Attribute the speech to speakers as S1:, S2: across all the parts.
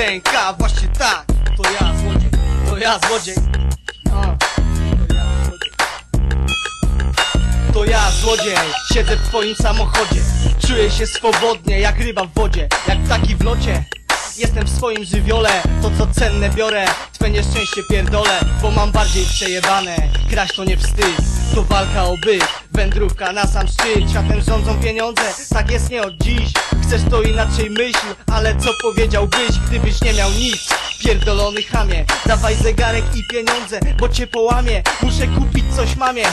S1: piosenka Właśnie tak, to ja złodziej, to ja złodziej. To ja złodziej. Siedzę w twoim samochodzie. Czuję się swobodnie, jak ryba w wodzie. Jak ptaki w locie Jestem w swoim żywiole, to co cenne biorę. Twe nieszczęście pierdolę, bo mam bardziej przejebane. Kraść to nie wstyd, to walka o byt. Wędrówka na sam szczyt, światem rządzą pieniądze. Tak jest nie od dziś, chcesz to inaczej myśl Ale co powiedziałbyś, gdybyś nie miał nic? Pierdolony chamie, dawaj zegarek i pieniądze Bo cię połamie, muszę kupić coś mamie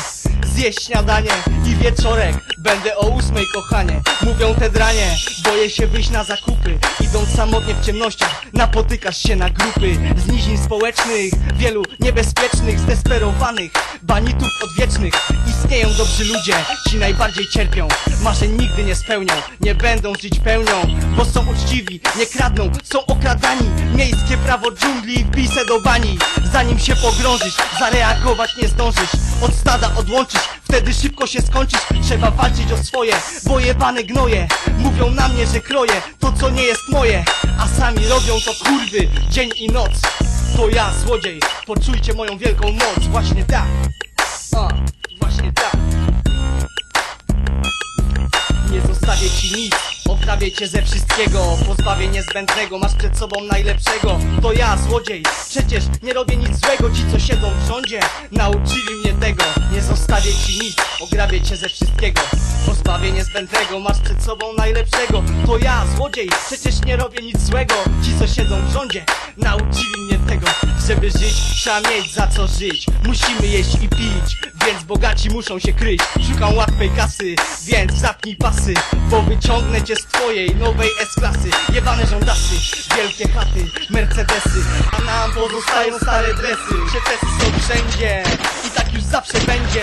S1: Zjeść śniadanie i wieczorek Będę o ósmej kochanie. Mówią te dranie. Boję się wyjść na zakupy. Idąc samotnie w ciemnościach Napotykasz się na grupy Z nizin społecznych Wielu niebezpiecznych Zdesperowanych Banitów odwiecznych. Istnieją dobrzy ludzie Ci najbardziej cierpią. Marzeń nigdy nie spełnią Nie będą żyć pełnią Bo są uczciwi Nie kradną Są okradani. Miejskie prawo dżungli Wbij do bani Zanim się pogrążysz Zareagować nie zdążysz. Od stada odłączysz Wtedy szybko się skończysz. Trzeba walczyć o swoje Bo jebane gnoje Mówią na mnie, że kroję To co nie jest moje A sami robią to kurwy Dzień i noc. To ja złodziej Poczujcie moją wielką moc Właśnie tak Ograbię cię ze wszystkiego Pozbawię niezbędnego Masz przed sobą najlepszego. To ja, złodziej Przecież nie robię nic złego. Ci co siedzą w rządzie Nauczyli mnie tego. Nie zostawię ci nic Ograbię cię ze wszystkiego. Pozbawię niezbędnego Masz przed sobą najlepszego. To ja, złodziej Przecież nie robię nic złego. Ci co siedzą w rządzie Nauczyli mnie Żeby żyć trzeba mieć za co żyć. Musimy jeść i pić Więc bogaci muszą się kryć. Szukam łatwej kasy Więc zapnij pasy Bo wyciągnę cię z twojej nowej S-klasy. Jebane żądasy Wielkie chaty, Mercedesy A nam pozostają stare dresy. Przetesy są wszędzie I tak już zawsze będzie.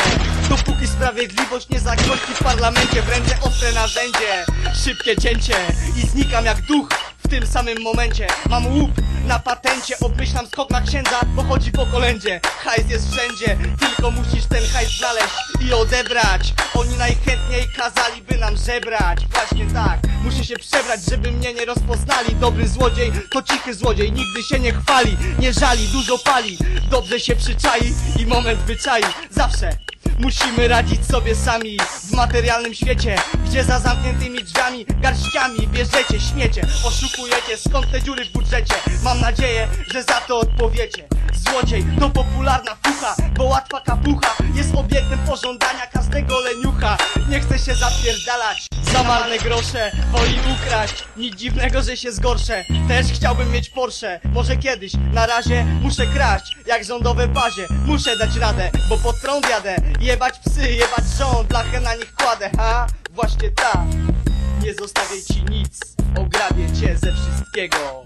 S1: Dopóki sprawiedliwość nie zagości w parlamencie W ręce ostre narzędzie. Szybkie cięcie I znikam jak duch tym samym momencie. Mam łup na patencie Obmyślam skok na księdza, bo chodzi po kolędzie. Hajs jest wszędzie, tylko musisz ten hajs znaleźć i odebrać. Oni najchętniej kazaliby nam żebrać. Właśnie tak, muszę się przebrać, żeby mnie nie rozpoznali. Dobry złodziej to cichy złodziej, nigdy się nie chwali Nie żali, dużo pali, dobrze się przyczai i moment wyczai. Zawsze Musimy radzić sobie sami w materialnym świecie Gdzie za zamkniętymi drzwiami garściami bierzecie śmiecie. Oszukujecie, skąd te dziury w budżecie? Mam nadzieję, że za to odpowiecie. Złodziej to popularna fucha, bo łatwa kapucha Jest obiektem pożądania każdego leniucha. Nie chce się zapierdalać za marne grosze Woli ukraść, nic dziwnego, że się zgorszę. Też chciałbym mieć Porsche, może kiedyś Na razie muszę kraść, jak rządowe bazie Muszę dać radę, bo pod prąd jadę. Jebać psy, jebać rząd, blachę na nich kładę Ha, właśnie tak. Nie zostawię ci nic, ograbię cię ze wszystkiego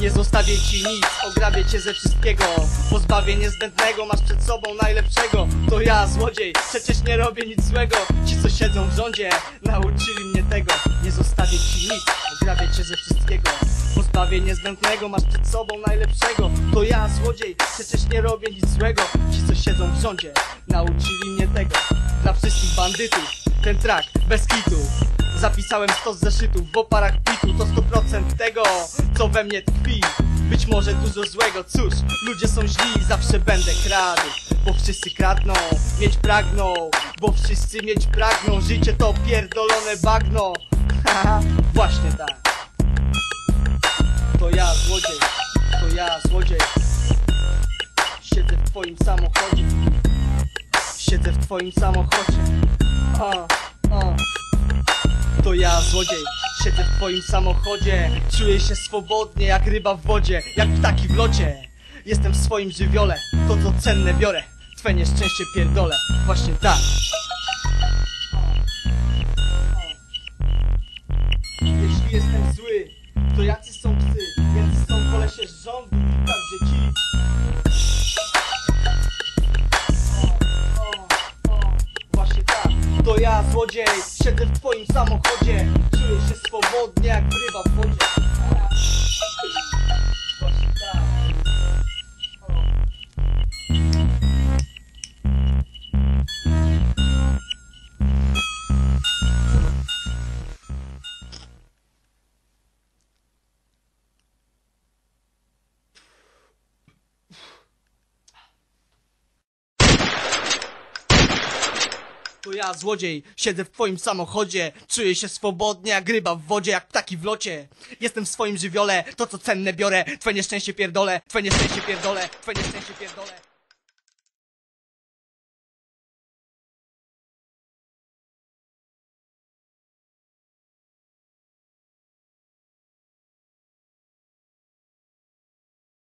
S1: nie zostawię ci nic, ograbię cię ze wszystkiego. Pozbawię niezbędnego, masz przed sobą najlepszego. To ja, złodziej, przecież nie robię nic złego. Ci co siedzą w rządzie, nauczyli mnie tego. Nie zostawię ci nic, ograbię cię ze wszystkiego. Pozbawię niezbędnego, masz przed sobą najlepszego. To ja, złodziej, przecież nie robię nic złego. Ci co siedzą w rządzie, nauczyli mnie tego. Dla wszystkich bandytów, ten track bez kitu Zapisałem stos zeszytów w oparach pitu To 100% tego, co we mnie tkwi. Być może dużo złego, cóż Ludzie są źli, zawsze będę kradł Bo wszyscy kradną, mieć pragną Bo wszyscy mieć pragną Życie to pierdolone bagno. Haha, właśnie tak. To ja złodziej, to ja złodziej. Siedzę w twoim samochodzie. Siedzę w twoim samochodzie złodziej, siedzę w twoim samochodzie. Czuję się swobodnie jak ryba w wodzie Jak ptaki w locie. Jestem w swoim żywiole To co cenne biorę. Twe nieszczęście pierdolę. Właśnie tak. Jeśli jestem zły To jacy są psy? Więc są kolesie z rządu ja złodziej Siedzę w twoim samochodzie. Czuję się swobodnie jak ryba w wodzie ja, złodziej, siedzę w twoim samochodzie Czuję się swobodnie jak ryba w wodzie, jak ptaki w locie. Jestem w swoim żywiole, to co cenne biorę Twoje nieszczęście pierdolę, twoje nieszczęście pierdolę, twoje nieszczęście pierdolę